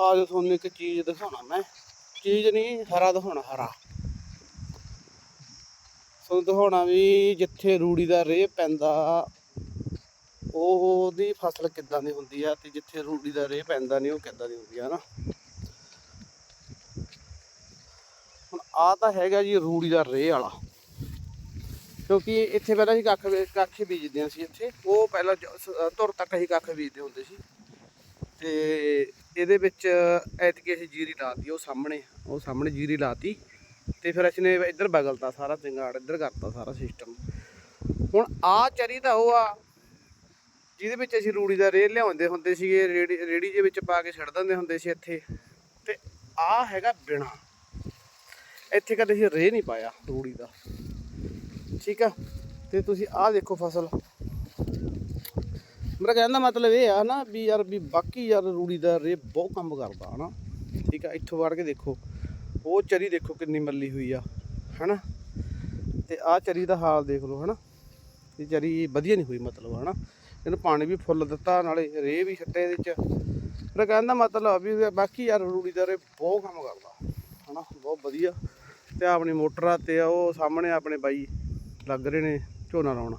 ਆ ਤੁਹਾਨੂੰ ਇੱਕ ਚੀਜ਼ ਦਿਖਾਉਣਾ ਮੈਂ। ਚੀਜ਼ ਨਹੀਂ ਹਰਾ ਦਿਖਾਉਣਾ, ਹਰਾ। ਤੁਹਾਨੂੰ ਦਿਖਾਉਣਾ ਵੀ ਜਿੱਥੇ ਰੂੜੀ ਦਾ ਰੇਹ ਪੈਂਦਾ, ਉਹਦੀ ਫਸਲ ਕਿੱਦਾਂ ਦੀ ਹੁੰਦੀ ਆ ਤੇ ਜਿੱਥੇ ਰੂੜੀ ਦਾ ਰੇਹ ਪੈਂਦਾ ਨਹੀਂ ਉਹ ਕਿੱਦਾਂ ਦੀ ਹੁੰਦੀ ਆ ਹਨਾ ਹੁਣ ਆ ਤਾਂ ਹੈਗਾ ਜੀ ਰੂੜੀ ਦਾ ਰੇਹ ਵਾਲਾ। ਕਿਉਂਕਿ ਇੱਥੇ ਪਹਿਲਾਂ ਅਸੀਂ ਕੱਖ ਕੱਖ ਬੀਜਦੇ ਸੀ ਇੱਥੇ। ਉਹ ਪਹਿਲਾਂ ਜ- ਧੁਰ ਤੱਕ ਅਸੀਂ ਕੱਖ ਬੀਜਦੇ ਹੁੰਦੇ ਸੀ। ਤੇ ਇਹਦੇ ਵਿੱਚ ਐਤਕੀ ਅਸੀਂ ਜੀਰੀ ਲਾਤੀ, ਉਹ ਸਾਹਮਣੇ ਉਹ ਸਾਹਮਣੇ ਜੀਰੀ ਲਾਤੀ ਤੇ ਫਿਰ ਅਸੀਂ ਨੇ ਇੱਧਰ ਬਗਲਤਾ ਸਾਰਾ ਚੰਗਾੜ, ਇੱਧਰ ਕਰਤਾ ਸਾਰਾ ਸਿਸਟਮ ਹੁਣ ਆ ਚਰੀ ਤਾਂ ਉਹ ਆ, ਜਿਹਦੇ ਵਿੱਚ ਅਸੀਂ ਰੂੜੀ ਦਾ ਰੇਹ ਲਿਆਉਂਦੇ ਹੁੰਦੇ ਸੀਗੇ, ਰੇੜੀ ਰੇੜੀ ਦੇ ਵਿੱਚ ਪਾ ਕੇ ਛੱਡ ਦਿੰਦੇ ਹੁੰਦੇ ਸੀ ਇੱਥੇ। ਤੇ ਆ ਹੈਗਾ ਬਿਨਾ ਇੱਥੇ ਕਦੇ ਅਸੀਂ ਰੇਹ ਨਹੀਂ ਪਾਇਆ ਰੂੜੀ ਦਾ। ਠੀਕ ਆ? ਤੇ ਤੁਸੀਂ ਆਹ ਦੇਖੋ ਫਸਲ। ਮੇਰਾ ਕਹਿਣ ਦਾ ਮਤਲਬ ਇਹ ਆ ਨਾ ਵੀ ਯਾਰ ਵੀ ਬਾਕੀ ਯਾਰ ਰੂੜੀ ਦਾ ਰੇ ਬਹੁਤ ਕੰਮ ਕਰਦਾ ਹਨਾ। ਠੀਕ ਆ, ਇੱਥੋਂ ਵੜ ਕੇ ਦੇਖੋ, ਉਹ ਚਰੀ ਦੇਖੋ ਕਿੰਨੀ ਮੱਲੀ ਹੋਈ ਆ, ਹਨਾ। ਤੇ ਆਹ ਚਰੀ ਦਾ ਹਾਲ ਦੇਖ ਲਓ ਹਨਾ। ਇਹ ਚਰੀ ਵਧੀਆ ਨਹੀਂ ਹੋਈ ਮਤਲਬ ਹਨਾ। ਇਹਨੂੰ ਪਾਣੀ ਵੀ ਫੁੱਲ ਦਿੱਤਾ, ਨਾਲੇ ਰੇ ਵੀ ਛੱਟੇ ਇਹਦੇ ਚ। ਮੇਰਾ ਕਹਿਣ ਦਾ ਮਤਲਬ ਵੀ ਬਾਕੀ ਯਾਰ ਰੂੜੀ ਦਾ ਰੇ ਬਹੁਤ ਕੰਮ ਕਰਦਾ, ਹਨਾ। ਬਹੁਤ ਵਧੀਆ। ਤੇ ਆਪਣੀ ਮੋਟਰ ਆ ਤੇ ਉਹ ਸਾਹਮਣੇ ਆਪਣੇ ਬਾਈ ਲੱਗ ਰਹੇ ਨੇ ਝੋਨਾ ਲਾਉਣਾ।